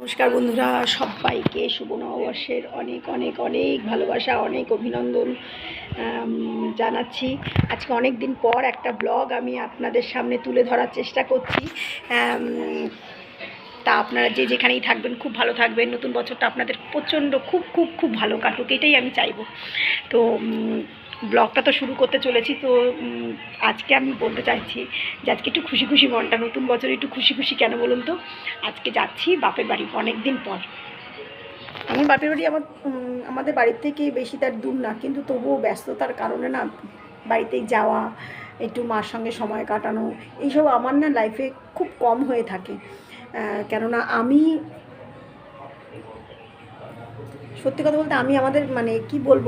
নমস্কার বন্ধুরা, সবাইকে শুভ নববর্ষের অনেক অনেক অনেক ভালোবাসা, অনেক অভিনন্দন জানাচ্ছি। আজকে অনেক দিন পর একটা ব্লগ আমি আপনাদের সামনে তুলে ধরার চেষ্টা করছি। তা আপনারা যে যেখানেই থাকবেন, খুব ভালো থাকবেন। নতুন বছরটা আপনাদের প্রচণ্ড, খুব খুব খুব ভালো কাটুক, এটাই আমি চাইব। তো ব্লগটা তো শুরু করতে চলেছি, তো আজকে আমি বলতে চাইছি যে আজকে একটু খুশি খুশি মনটা, নতুন বছরে একটু খুশি খুশি কেন বলুন তো? আজকে যাচ্ছি বাপের বাড়ি অনেক দিন পর। আমার বাপের বাড়ি আমার আমাদের বাড়ির থেকে বেশি তার দূর না, কিন্তু তবুও ব্যস্ততার কারণে না বাড়িতে যাওয়া, একটু মার সঙ্গে সময় কাটানো, এইসব আমার না লাইফে খুব কম হয়ে থাকে। কেননা আমি সত্যি কথা বলতে আমি আমাদের মানে কি বলব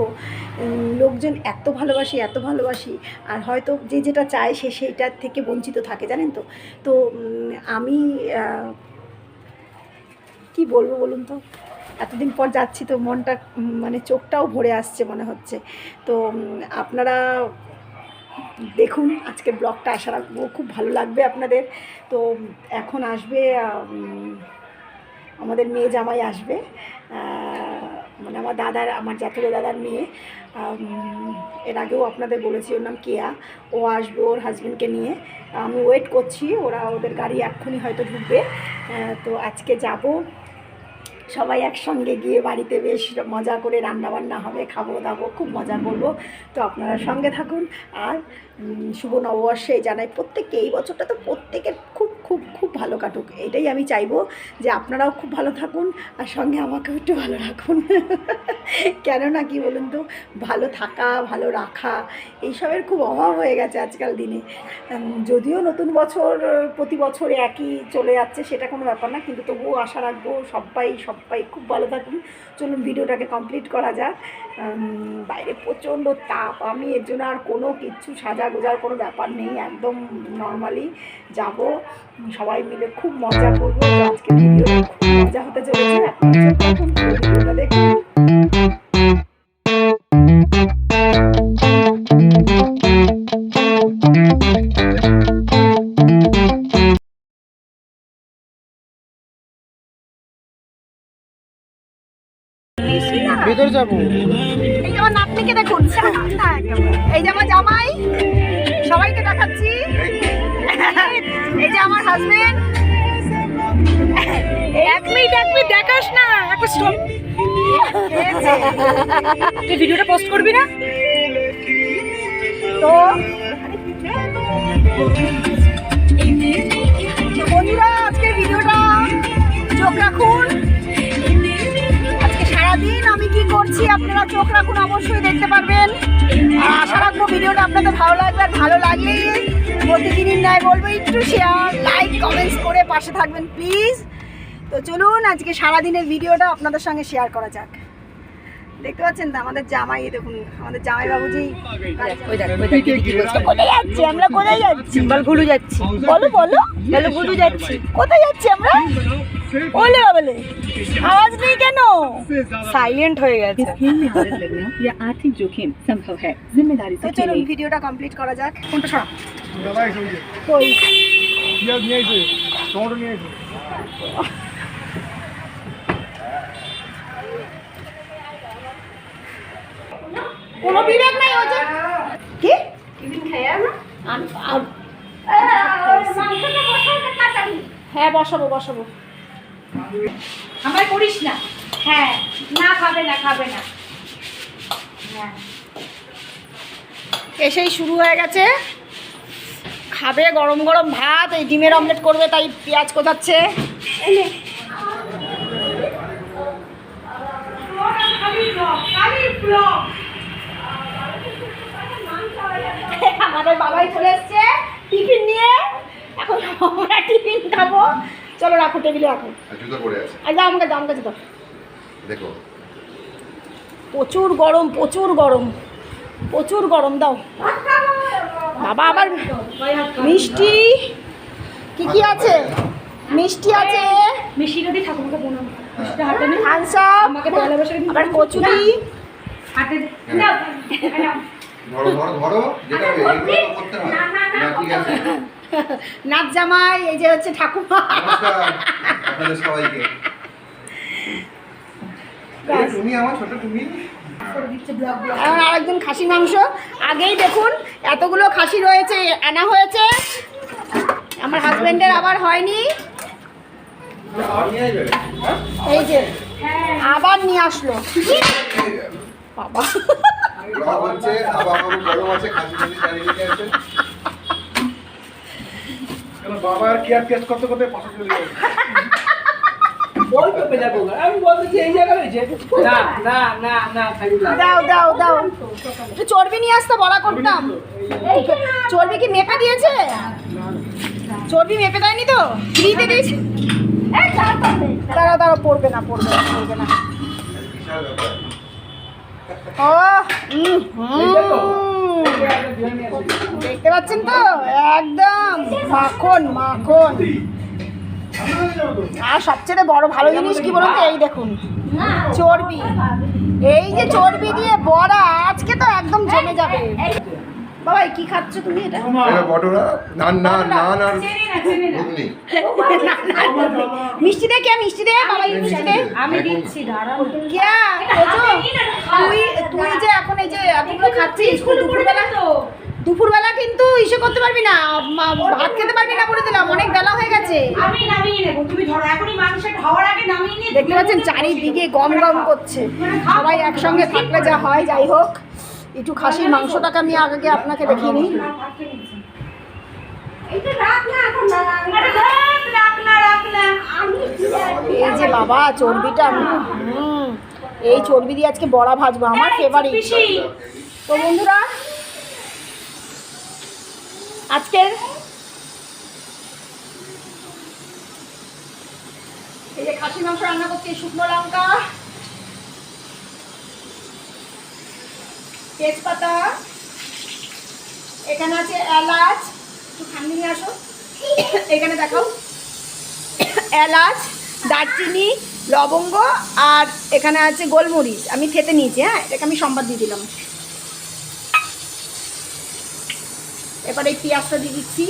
লোকজন এত ভালোবাসি এত ভালোবাসি, আর হয়তো যে যেটা চায় সে সেইটার থেকে বঞ্চিত থাকে, জানেন তো? তো আমি কি বলব বলুন তো? এতদিন পর যাচ্ছি তো মনটা মানে চোখটাও ভরে আসছে মনে হচ্ছে। তো আপনারা দেখুন আজকের ব্লগটা, আশা রাখব খুব ভালো লাগবে আপনাদের। তো, এখন আসবে আমাদের মেয়ে জামাই আসবে মানে আমার দাদার, আমার জাতীয় দাদার মেয়ে এর আগেও আপনাদের বলেছি ওর নাম কেয়া। ও আসবে ওর হাজবেন্ডকে নিয়ে। আমি ওয়েট করছি, ওরা ওদের গাড়ি এক্ষুনি হয়তো ঢুকবে। তো আজকে যাব। সবাই একসঙ্গে গিয়ে বাড়িতে বেশ মজা করে রান্না বান্না হবে খাব দাবো খুব মজা করব। তো আপনারা সঙ্গে থাকুন। আর শুভ নববর্ষে জানাই প্রত্যেককে। এই বছরটা তো প্রত্যেকের খুব খুব খুব ভালো কাটুক। এটাই আমি চাইব যে আপনারাও খুব ভালো থাকুন আর সঙ্গে আমাকেও একটু ভালো রাখুন। কেননা কি বলুন তো, ভালো থাকা, ভালো রাখা, এইসবের খুব অভাব হয়ে গেছে আজকাল দিনে। যদিও নতুন বছর, প্রতি বছর একই চলে যাচ্ছে, সেটা কোনো ব্যাপার না। কিন্তু তবুও আশা রাখব সবাই সবাই খুব ভালো থাকুন। চলুন ভিডিওটাকে কমপ্লিট করা যাক। বাইরে প্রচণ্ড তাপ। আমি এর জন্য আর কোনো কিচ্ছু সাজা গোজার কোনো ব্যাপার নেই। একদম নর্মালি যাব। সবাই মিলে খুব মজা করব। আজকে ভিডিওটা খুব মজা হতে চলেছে। ভিডিওটা দেখুন ভেতরে যাব। এই যে আমার নাতনিকে দেখুন এই যে আমার জামাই সবাইকে দেখাচ্ছি। যে আমার হাজবেন্ড এক মিনিট এক মিনিট দেখাস না। একটু স্টপ তুই ভিডিওটা পোস্ট করবি না? তো, বন্ধুরা, আজকের ভিডিওটা চোখ রাখুন। আজকে সারাদিন আমি কি করছি আপনারা চোখ রাখুন, অবশ্যই দেখতে পারবেন। আশা রাখব ভিডিওটা আপনাদের ভালো লাগবে আর ভালো লাগলে প্রতিদিনই ন্যায় বলব একটু শেয়ার লাইক কমেন্টস করে পাশে থাকবেন প্লিজ তো চলুন, আজকে সারাদিনের ভিডিওটা আপনাদের সঙ্গে শেয়ার করা যাক। দেখতে পাচ্ছেন তো আমাদের জামাই এই দেখুন আমাদের জামাই বাবুজি ওই দেখ ওই দেখ দিদি কি বলছে কোথায় যাচ্ছি আমরা কোথায় যাচ্ছি বল গুলু যাচ্ছি বলো বলো বলো গুলু যাচ্ছি কোথায় যাচ্ছি আমরা ওলে বলে আওয়াজ নেই কেন সাইলেন্ট হয়ে গেছে खेल में हारत लगना या आर्थिक जोखिम संभव है जिम्मेदारी তো से চলুন खेलें ভিডিওটা কমপ্লিট করা যাক কোনটা সরা দাদা এসে ওই যে কই পেঁয়াজ নিয়ে এসে টমেটো নিয়ে এসে বিবেক নাই যে কি? হ্যাঁ বসাবো বসাবো। আমায় করিস না? হ্যাঁ না খাবে না খাবে না। এসেই শুরু হয়ে গেছে। খাবে গরম গরম ভাত এই ডিমের অমলেট করবে তাই পেঁয়াজ কোথাচ্ছে আমাদের বাবাই চলে এসছে। টিফিন নিয়ে। এখন আমরা টিফিন খাব। চলো রাখো টেবিলে রাখো দাও আমাকে দাও আমাকে দাও দেখো। প্রচুর গরম প্রচুর গরম। প্রচুর গরম দাও। বাবা আবার মিষ্টি। কি কি আছে? মিষ্টি আছে। মিষ্টি নদী ঠাকুরকে বৈশাখে দিন। আবার কচুরি। হাতে। ধরো ধরো ধরো যেটা এগুলো তো করতে হয় না ঠিক আছে। নাচ জামাই এই যে হচ্ছে ঠাকুমা। আপনাদের সবাইকে। তুমি আমার ছোট তুমি। এখন আরেকজন খাসি মাংস। আগেই দেখুন এতগুলো খাসি রয়েছে আনা হয়েছে। আমার হাজবেন্ডের আবার হয়নি। এই যে আবার নিয়ে আসলো। বাবা। হচ্ছে বাবু গরম আছে খাসি খাসি আছে বাবা আর কেস করতে করতে পাশে চলে যাবে? চর্বি নিয়ে আসতে বড়া করতাম। চর্বি কি মেপে দিয়েছে? চর্বি মেপে দেয়নি তো? ফ্রিতে দিয়েছে? দাঁড়াও দাঁড়াও পড়বে না পড়বে না পড়বে না বিশাল ব্যাপার ও উম, হুম। দেখতে পাচ্ছেন তো? একদম। মাখন মাখন। আর সবচেয়ে বড় ভালো জিনিস কি বলুন তো? এই দেখুন। চর্বি। এই যে চর্বি দিয়ে বড়া, আজকে তো একদম জমে যাবে। বাবা কি খাচ্ছ তুমি এটা? এটা বটরা? নান না নান আর চেনে না চেনে না। ঘুগনি। মিষ্টি দে কে মিষ্টি দে? বাবা এই মিষ্টি দে। আমি দিচ্ছি দাঁড়াও। কে তুই তুই যে এখন এই যে এতগুলো খাচ্ছিস দুপুরবেলা তো। দুপুরবেলা কিন্তু ইসে করতে পারবি না। ভাত খেতে পারবি না বলে দিলাম। অনেক বেলা হয়ে গেছে। আমি নামিয়ে নেব তুমি ধরো এখনই আগে নামিয়ে নিয়ে দেখতে পাচ্ছেন চারিদিকে গম গম করছে। সবাই একসঙ্গে থাকলে যা হয় যাই হোক। একটু খাসির মাংসটাকে আমি আগে আপনাকে দেখিয়ে নিই। এই যে বাবা, চর্বিটা এই চর্বি দিয়ে আজকে বড়া ভাজবো, আমার ফেভারিট তো বন্ধুরা, আজকের এই যে খাসি মাংস রান্না করছি শুকনো লঙ্কা। তেজপাতা। এখানে আছে এলাচ। একটু সামনে নিয়ে আসো। এখানে দেখাও। এলাচ, দারচিনি, লবঙ্গ আর এখানে আছে গোলমরিচ। আমি খেতে নিয়েছি হ্যাঁ? এটাকে আমি সম্বাদ দিয়ে দিলাম। এবারে পেঁয়াজটা দিয়ে দিচ্ছি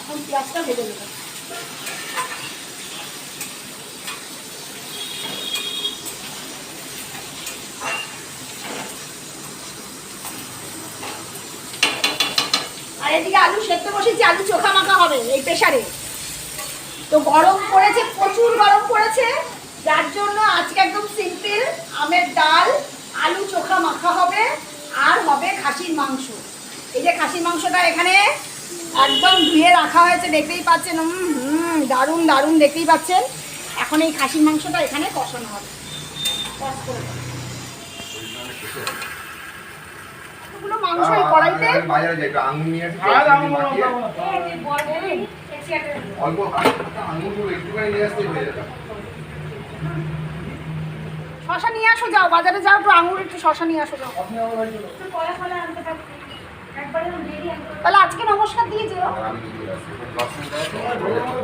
এখন পেঁয়াজটা ভেজে নেব আর এদিকে আলু সেদ্ধ বসেছি, আলু চোখা মাখা হবে এই প্রেশারে তো গরম পড়েছে, প্রচুর গরম পড়েছে। যার জন্য আজকে একদম সিম্পল আমের ডাল, আলু চোখা মাখা হবে, আর হবে খাসির মাংস। এই যে খাসির মাংসটা এখানে একদম ধুয়ে রাখা হয়েছে, দেখতেই পাচ্ছেন হুম হুম, দারুণ দারুণ, দেখতেই পাচ্ছেন। এখন এই খাসির মাংসটা এখানে কষানো হবে। মাংস এই কড়াইতে আমি বাজারে যাই একটু আঙুর নিয়ে আসি আর মাখিয়ে, অল্প আঙুর একটুখানি নিয়ে আসতে হয়ে যাবে। শশা নিয়ে আসো যাও বাজারে যাও একটু আঙুর একটু শশা নিয়ে আসো যাও। তাহলে আজকে নমস্কার দিয়ে যেও। না আমি দিয়ে আসছি দশ মিনিট আছে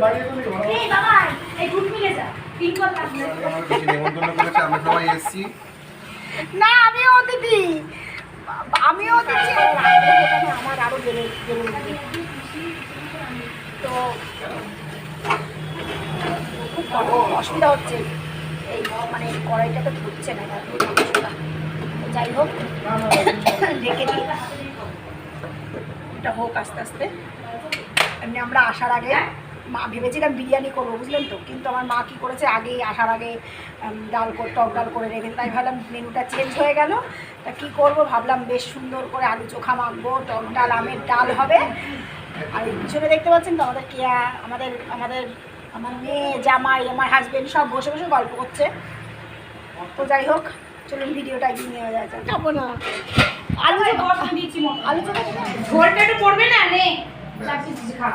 বাড়িয়ে তো নেই এই বাবা এই দুধ মিলে যা তিন কল লাগবে আমার কিছু নেমন্তন্ন করেছে আমরা সবাই এসেছি না আমিও অতিথি আমিও অতিথি আমার আরও বেড়ে বেড়ে উঠবে। তো খুব কষ্ট- অসুবিধা হচ্ছে। এই মানে কড়াইটা তো ধরছে না যাই হোক রেখে দিই এটা হোক আস্তে আস্তে। এমনি আমরা আসার আগে, মা ভেবেছিলাম বিরিয়ানি করব, বুঝলেন তো? কিন্তু আমার মা কী করেছে, আগেই আসার আগে ডাল টক ডাল করে রেখেছে তাই ভাবলাম মেনুটা চেঞ্জ হয়ে গেল। তা কী করব, ভাবলাম বেশ সুন্দর করে আলু চোখা মাখবো, টক ডাল, আমের ডাল হবে। আর পিছনে দেখতে পাচ্ছেন তো আমাদের কেয়া, আমাদের আমাদের আমার মেয়ে জামাই আমার হাজবেন্ড সব বসে বসে গল্প করছে। তো যাই হোক চলুন ভিডিওটা এগিয়ে নিয়ে যাওয়া যাক। যাব না। আলু আলু দিয়েছি আলু চোখা ঝোলটা একটু পড়বে না? নে। খা।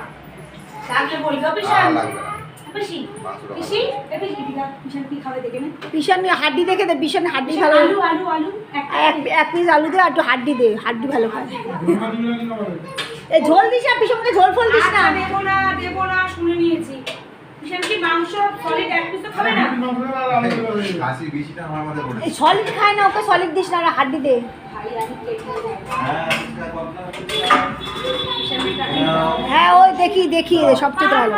হাড্ডি দেখে দে বিশান হাড্ডি ভালো। আলু আলু আলু এক এক পিস আলু দে আর একটু হাড্ডি দে হাড্ডি ভালো খায়। ঝোল দিস না পিছনকে ঝোল ফোল দিস না। আচ্ছা, দেবো না দেবো না শুনে নিয়েছি। সলিড পড়ে এই সলিড খায় না ওকে সলিড দিস না হাড্ডি দে। হ্যাঁ। ওই দেখি দেখি সবচেয়ে ভালো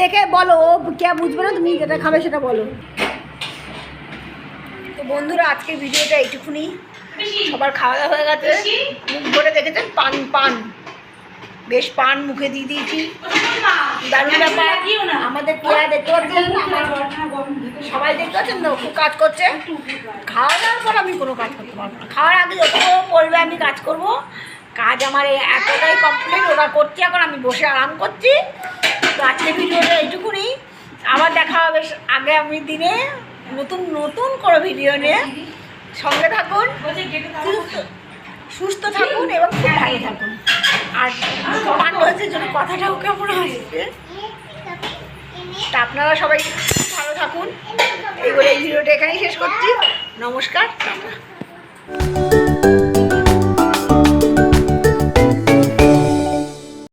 দেখে বলো ও কে বুঝবে না তুমি যেটা খাবে সেটা বলো। তো বন্ধুরা আজকের ভিডিওটা এইটুকুনি। সবার খাওয়া দাওয়া হয়ে গেছে। মুখ ভরে দেখেছেন? পান পান। বেশ পান মুখে দিয়ে দিয়েছি। দারুণ ব্যাপার। আমাদের কেয়া দেখতে পাচ্ছেন? সবাই দেখতে পাচ্ছেন তো? খুব কাজ করছে। খাওয়া দাওয়ার পর আমি কোনো কাজ করতে পারব না। খাওয়ার আগে যত পড়বে আমি কাজ করব। কাজ আমার এই এতটাই কমপ্লিট ওরা করছে এখন আমি বসে আরাম করছি। তো আজকের ভিডিওটা এইটুকুনি। আবার দেখা হবে আগে আমি দিনে নতুন নতুন করে ভিডিও নিয়ে। সঙ্গে থাকুন, সুস্থ- থাকুন এবং খুব ভালো থাকুন। আর হয়েছে জন্য কথাটাও কেমন আসছে। তা আপনারা সবাই ভালো থাকুন। এই বলে এই ভিডিওটা এখানেই শেষ করছি। নমস্কার, টাটা।